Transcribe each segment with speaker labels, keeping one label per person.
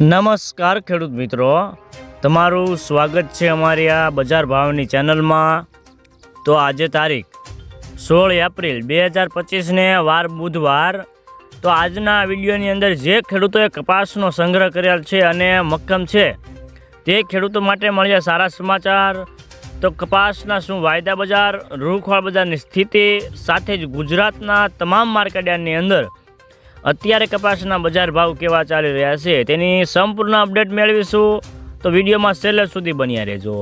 Speaker 1: નમસ્કાર ખેડૂત મિત્રો. તમારું સ્વાગત છે અમારી આ બજાર ભાવની ચેનલમાં. તો આજે તારીખ સોળ એપ્રિલ બે હજાર પચીસને વાર બુધવાર. તો આજના વિડીયોની અંદર જે ખેડૂતોએ કપાસનો સંગ્રહ કરેલ છે અને મક્કમ છે, તે ખેડૂતો માટે મળ્યા સારા સમાચાર. તો કપાસના શું વાયદા બજાર, રૂખવાળ બજારની સ્થિતિ, સાથે જ ગુજરાતના તમામ માર્કેટયાર્ડની અંદર અત્યારે કપાસના બજાર ભાવ કેવા ચાલી રહ્યા છે તેની સંપૂર્ણ અપડેટ મેળવીશું. તો વિડીયોમાં છેલ્લે સુધી બન્યા રહેજો.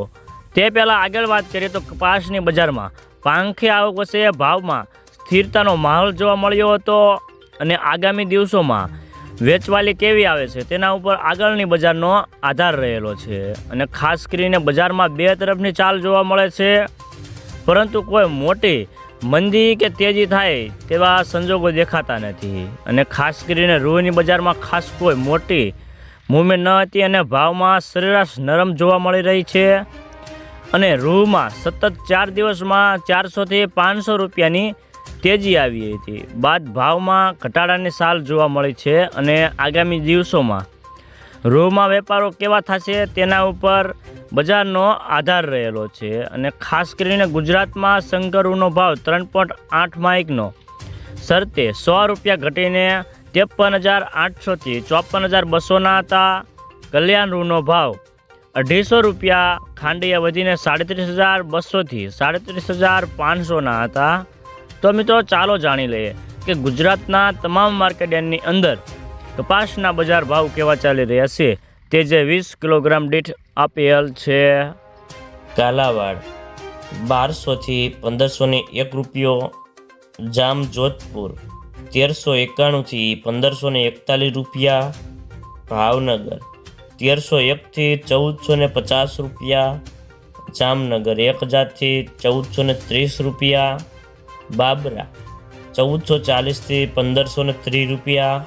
Speaker 1: તે પહેલાં આગળ વાત કરીએ તો કપાસની બજારમાં પાંખે આવક વચ્ચે ભાવમાં સ્થિરતાનો માહોલ જોવા મળ્યો હતો અને આગામી દિવસોમાં વેચવાલી કેવી આવે છે તેના ઉપર આગળની બજારનો આધાર રહેલો છે અને ખાસ કરીને બજારમાં બે તરફની ચાલ જોવા મળે છે. પરંતુ કોઈ મોટી મંદી કે તેજી થાય તેવા સંજોગો દેખાતા નથી. અને ખાસ કરીને રૂની બજારમાં ખાસ કોઈ મોટી મૂવમેન્ટ ન હતી અને ભાવમાં સરેરાશ નરમ જોવા મળી રહી છે. અને રૂમાં સતત ચાર દિવસમાં ચારસોથી પાંચસો રૂપિયાની તેજી આવી હતી. બાદ ભાવમાં ઘટાડાની સાલ જોવા મળી છે અને આગામી દિવસોમાં રૂમાં વેપારો કેવા થશે તેના ઉપર બજારનો આધાર રહેલો છે અને ખાસ કરીને ગુજરાતમાં શંકરુનો ભાવ ત્રણ પોઈન્ટ આઠ માઇકનો શરતે સો રૂપિયા ઘટીને ત્રેપન હજાર આઠસોથી ચોપન હજાર બસોના હતા. કલ્યાણ રૂનો ભાવ અઢીસો રૂપિયા ખાંડીએ વધીને સાડત્રીસ હજાર બસોથી સાડત્રીસ હજાર પાંચસોના હતા. તો મિત્રો ચાલો જાણી લઈએ કે ગુજરાતના તમામ માર્કેટની અંદર કપાસના બજાર ભાવ કેવા ચાલી રહ્યા છે? તે જે વીસ કિલોગ્રામ દીઠ આપેલ છે
Speaker 2: કાલાવાડ. બારસોથી પંદરસોને એક રૂપિયો. જામ જોધપુર. તેરસો એકાણુંથી પંદરસો ને એકતાલીસ રૂપિયા. ભાવનગર. તેરસો એકથી ચૌદસો ને પચાસ રૂપિયા. જામનગર એક હજારથી ચૌદસો ને ત્રીસ રૂપિયા. બાબરા. ચૌદસો ચાલીસથી પંદરસો ને ત્રીસ રૂપિયા.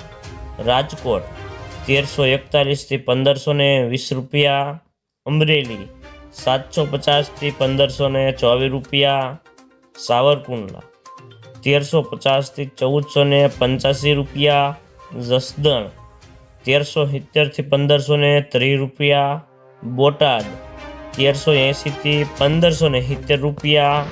Speaker 2: રાજકોટ, તેરસો એકતાલીસથી પંદરસો ને વીસ રૂપિયા, અમરેલી, સાતસો પચાસથી પંદરસો ને ચોવીસ રૂપિયા, સાવરકુંડલા, તેરસો પચાસથી ચૌદસો ને પંચ્યાસી રૂપિયા, જસદણ, તેરસો સિત્તેરથી પંદરસો ને ત્રીસ રૂપિયા, બોટાદ, તેરસો એંશીથી પંદરસો ને સિત્તેર રૂપિયા